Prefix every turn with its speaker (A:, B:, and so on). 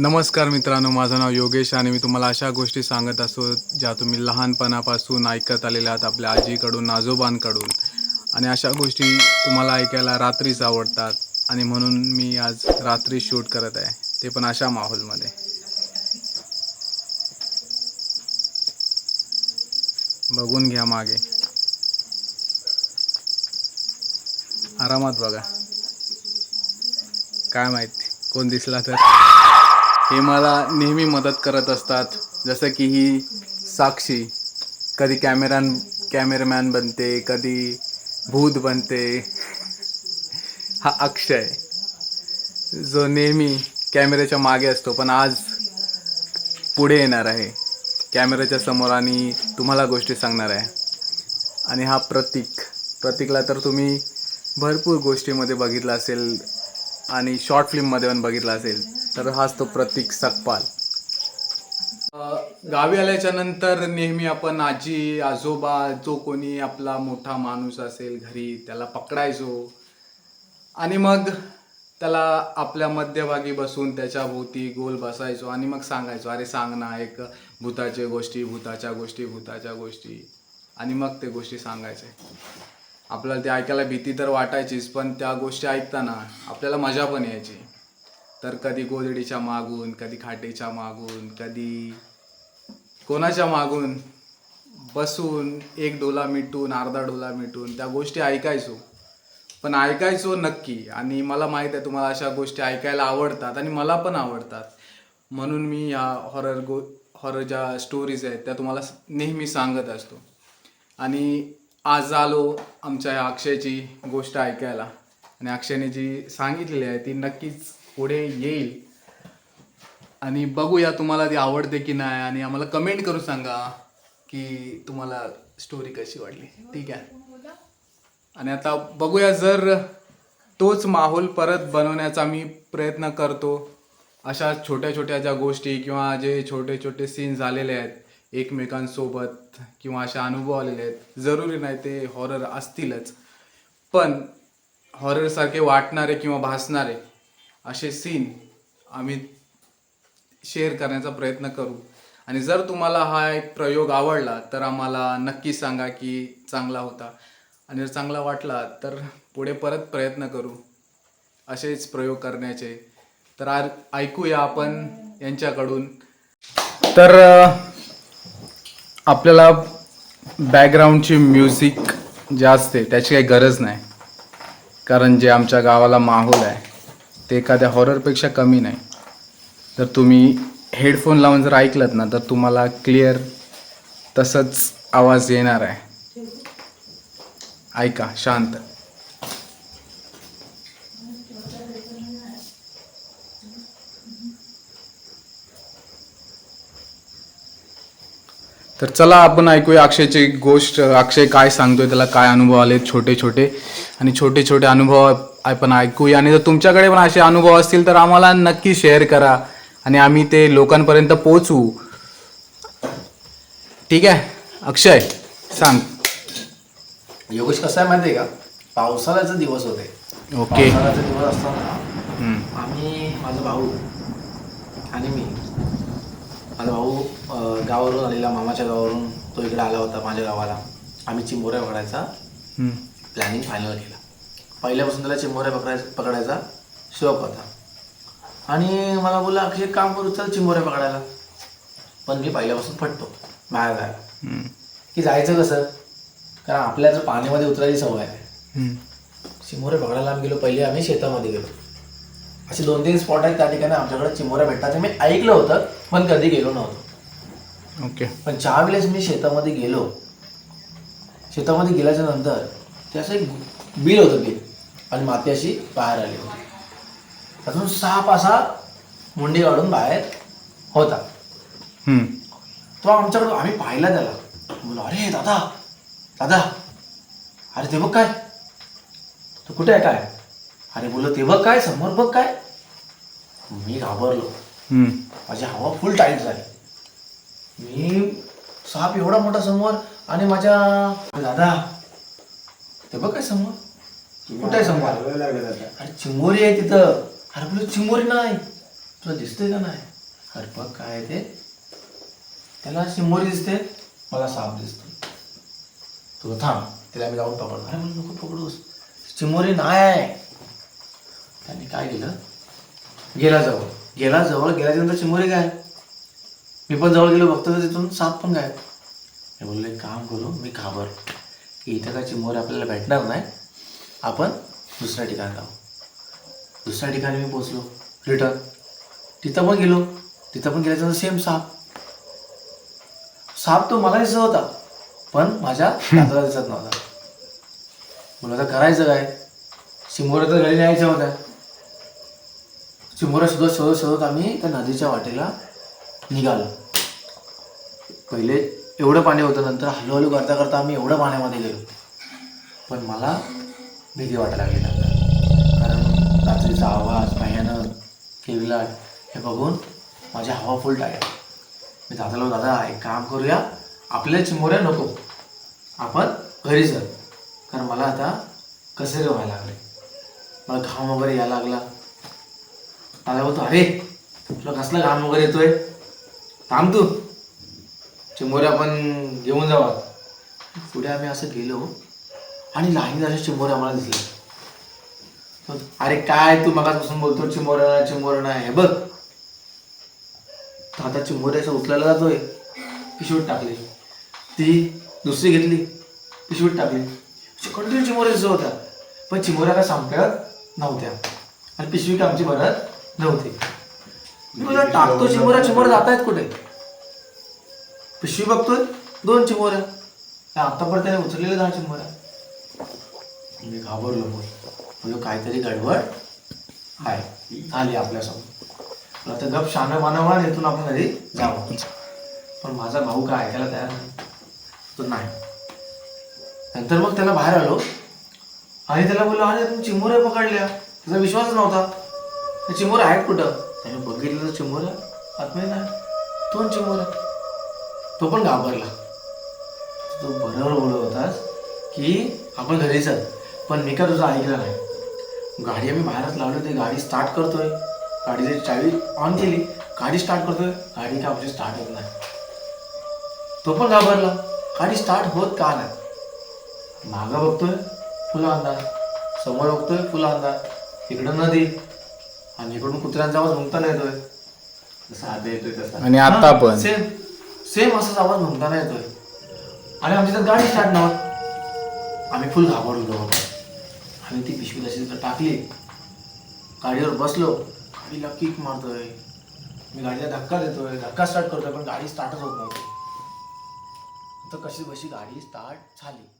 A: नमस्कार मित्रांनो माझं नाव योगेश आणि मी तुम्हाला अशा गोष्टी सांगत असतो ज्या तुम्ही लहानपणापासून ऐकत आलेल्या आहात आपल्या आजीकडून आजोबांकडून. आणि अशा गोष्टी तुम्हाला ऐकायला रात्रीच आवडतात आणि म्हणून मी आज रात्री शूट करत आहे. ते पण अशा माहोलमध्ये. बघून घ्या मागे. आरामात बघा. काय माहिती कोण दिसला तर. हे मला नेहमी मदत करत असतात. जसं की ही साक्षी. कधी कॅमेरा कॅमेरामॅन बनते कधी भूत बनते. हा अक्षय. जो नेहमी कॅमेऱ्याच्या मागे असतो पण आज पुढे येणार आहे. कॅमेऱ्याच्या समोर आणि तुम्हाला गोष्टी सांगणार आहे. आणि हा प्रतीक. प्रतीकला तर तुम्ही भरपूर गोष्टीमध्ये बघितला असेल. आणि शॉर्ट फिल्ममध्ये पण बघितला असेल तर हाच तो प्रतीक सकपाल. गावी आल्याच्यानंतर नेहमी आपण आजी आजोबा जो कोणी आपला मोठा माणूस असेल घरी त्याला पकडायचो. आणि मग त्याला आपल्या मध्यभागी बसून त्याच्या भोवती गोल बसायचो आणि मग सांगायचो अरे सांग ना एक भूताच्या गोष्टी भूताच्या गोष्टी भूताच्या गोष्टी. आणि मग ते गोष्टी सांगायचे. आपल्याला ते ऐकायला भीती तर वाटायचीच पण त्या गोष्टी ऐकताना आपल्याला मजा पण यायची. तर कधी गोधडीच्या मागून कधी खाटेच्या मागून कधी कोणाच्या मागून बसून एक डोला मिटून अर्धा डोला मिटून त्या गोष्टी ऐकायचो. पण ऐकायचो नक्की आणि मला माहीत आहे तुम्हाला अशा गोष्टी ऐकायला आवडतात आणि मला पण आवडतात. म्हणून मी ह्या हॉरर गो हॉरर ज्या स्टोरीज आहेत त्या तुम्हाला नेहमी सांगत असतो. आणि आज आलो आमच्या ह्या अक्षयची गोष्ट ऐकायला. आणि अक्षयने जी सांगितलेली आहे ती नक्कीच पुढे येईल. आणि बघूया तुम्हाला ती आवडते की नाही आणि आम्हाला कमेंट करून सांगा की तुम्हाला स्टोरी कशी वाटली. ठीक आहे. आणि आता बघूया जर तोच माहोल परत बनवण्याचा मी प्रयत्न करतो अशा छोट्या छोट्या ज्या गोष्टी किंवा जे छोटे छोटे सीन झालेले आहेत एकमेकांसोबत किंवा अशा अनुभव आलेले आहेत. जरुरी नाही ते हॉरर असतीलच. पण हॉररसारखे वाटणारे किंवा भासणारे असे सीन आम्ही शेअर करण्याचा प्रयत्न करू. आणि जर तुम्हाला हा एक प्रयोग आवडला तर आम्हाला नक्की सांगा की चांगला होता. आणि जर चांगला वाटला तर पुढे परत प्रयत्न करू असेच प्रयोग करण्याचे. तर आर ऐकूया आपण यांच्याकडून. तर आपल्याला बॅकग्राऊंडची म्युझिक जे असते त्याची काही गरज नाही. कारण जे आमच्या गावाला माहोल आहे ते एखाद्या हॉररपेक्षा कमी नाही. तर तुम्ही हेडफोन लावून जर ऐकलत ना तर तुम्हाला क्लिअर तसंच आवाज येणार आहे. ऐका शांत. तर चला आपण ऐकूया अक्षयची गोष्ट अक्षय काय सांगतोय त्याला काय अनुभव आले छोटे छोटे. आणि छोटे छोटे अनुभव आपण ऐकूया. आणि जर तुमच्याकडे पण असे अनुभव असतील तर आम्हाला नक्की शेअर करा. आणि आम्ही ते लोकांपर्यंत पोहोचवू ठीक आहे? अक्षय सांग.
B: योगेश कसं आहे माहिती आहे का? पावसाळ्याचे दिवस होते.
A: ओके.
B: पावसाळ्याचे दिवस असताना. आम्ही माझा भाऊ आणि मी गावावरून आलेला मामाच्या गावावरून तो इकडे आला होता माझ्या गावाला. आम्ही चिंबोऱ्या पकडायचा. प्लॅनिंग फायनल केला. पहिल्यापासून त्याला चिंबोऱ्या पकडायचा पकडायचा शौक होता. आणि मला बोलला अक्षय एक काम करू चल चिंबोऱ्या पकडायला. पण मी पहिल्यापासून फटतो बाहेर जायला. की जायचं कसं? कारण आपल्या जर पाण्यामध्ये उतरायची सवय आहे. चिमोरे पकडायला आम्ही गेलो पहिले आम्ही शेतामध्ये गेलो. असे दोन तीन स्पॉट आहेत त्या ठिकाणी आमच्याकडे चिमोऱ्या भेटतात. ते मी ऐकलं होतं पण कधी गेलो नव्हतो.
A: ओके.
B: पण ज्या वेळेस मी शेतामध्ये गेलो शेतामध्ये गेल्याच्यानंतर ते असं एक बिल होतं बिल. आणि माती अशी बाहेर आली होती. त्यातून साप असा मुंडी काढून बाहेर होता.
A: हम्म.
B: तो आमच्याकडे आम्ही पाहिला त्याला. बोलो अरे दादा दादा अरे ते बघ काय. तो कुठे आहे काय? अरे बोल ते बघ काय समोर बघ काय. मी घाबरलो.
A: हम्म.
B: माझी हवा फुल टाईट झाली. मी साप एवढा मोठा समोर आणि माझ्या दादा ते बघ काय समोर. कुठे आहे समोर? अरे चिंबोरी आहे तिथं. अरे बोल चिंबोरी नाही. तुला दिसतंय का नाही? अरे बघ काय आहे ते. त्याला चिमोरी दिसते मला साप दिसतो. तू थांब त्याला मी जाऊन पकडतो. अरे म्हणून नको पकडूस. चिमोरी नाही. आहे त्याने काय केलं? गेला जवळ. गेला जवळ गेल्याच्यानंतर चिमोरी काय? मी पण जवळ गेलो बघतो तर तिथून साप पण काय मी बोललो एक काम करू मी घाबर की इथं काय चिमोरी आपल्याला भेटणार नाही आपण दुसऱ्या ठिकाणी जाऊ. दुसऱ्या ठिकाणी मी पोचलो रिटर्न. तिथं पण गेलो तिथं पण गेल्याच्यानंतर सेम साप. साप तो मला दिसत होता पण माझ्या दादाला दिसत नव्हता. मला आता करायचं काय? चिमोऱ्या तर घरी न्यायच्या होत्या. चिमोऱ्या शोधत शोधत शोधत आम्ही त्या नदीच्या वाटेला निघालो. पहिले एवढं पाणी होतं नंतर हळूहळू करता करता आम्ही एवढं पाण्यामध्ये गेलो. पण मला भीती वाटायला लागली नंतर. कारण रात्रीचा आवाज भयानक केविला हे बघून माझी हवा फुल आहे मी दादाला दादा एक काम करूया. आपल्या चिमोऱ्या नको. आपण घरी जाऊ कारण मला आता कसे व्हायला लागले. मला घाम वगैरे यायला लागला. दादा बोलतो अरे तुला कसला घाम वगैरे येतोय? थांब तू. चिमोऱ्या आपण घेऊन जावा. पुढे आम्ही असं गेलो. आणि लहान अशा चिमोऱ्या आम्हाला दिसल्या. अरे काय तू मगापासून बोलतो चिमोऱ्या नाही. हे बघ. आता चिमोऱ्याच्या उचलायला जातोय. पिशवीत टाकली. ती दुसरी घेतली. पिशवीत टाकली. कंटिन्यू चिमोऱ्या दिसत होत्या. पण चिमोऱ्या काय संपत नव्हत्या. आणि पिशवी कामची भरत नव्हती. तुला टाकतो चिमोऱ्या चिमोऱ्या जात आहेत कुठे? पिशवी बघतोय? दोन चिमोऱ्या आतापर्यंत त्याने उचललेल्या दहा चिमोऱ्या मी घाबरलो मग म्हणजे काहीतरी गडबड आहे. आली आपल्यासमोर. आता तर गप शानं मानावा इथून आपण घरी जावं. पण माझा भाऊ काय ऐकायला तयार नाही. तो नाही. नंतर मग त्याला बाहेर आलो. आणि त्याला बोललो अरे तुम्ही चिमोऱ्या पकडल्या. त्याचा विश्वासच नव्हता. त्या चिमोऱ्या आहेत कुठं? त्याने बघितलं तर चिमोऱ्या ना तो दोन तो पण घाबरला. तो बरोबर बोलत होतास की आपण घरी चल पण मी का तुझं ऐकलं नाही. गाडी आम्ही बाहेरच लावली होती. गाडी स्टार्ट करतोय. गाडीची चावी ऑन केली गाडी स्टार्ट करतोय. गाडी का आमची स्टार्ट होत नाही. तो पण घाबरला. गाडी स्टार्ट होत का नाही? मागं बघतोय फुलं अंधार समोर बघतोय फुलं अंधार इकडं नदी. आणि इकडून कुत्र्यांचा आवाज घुमताना येतोय. जसा आधी येतोय तसा.
A: आणि आता पण.
B: सेम सेम असाच आवाज घुमताना येतोय. आणि आमची तर गाडी स्टार्ट नव्हत. आम्ही फुल घाबरलो होतो. आणि ती पिशवी तशी तिथं टाकली. गाडीवर बसलो. गाडीला किक मारतोय. मी गाडीला धक्का देतोय. धक्का स्टार्ट करतोय पण गाडी स्टार्टच होत नव्हती. तर कशी बशी गाडी स्टार्ट झाली.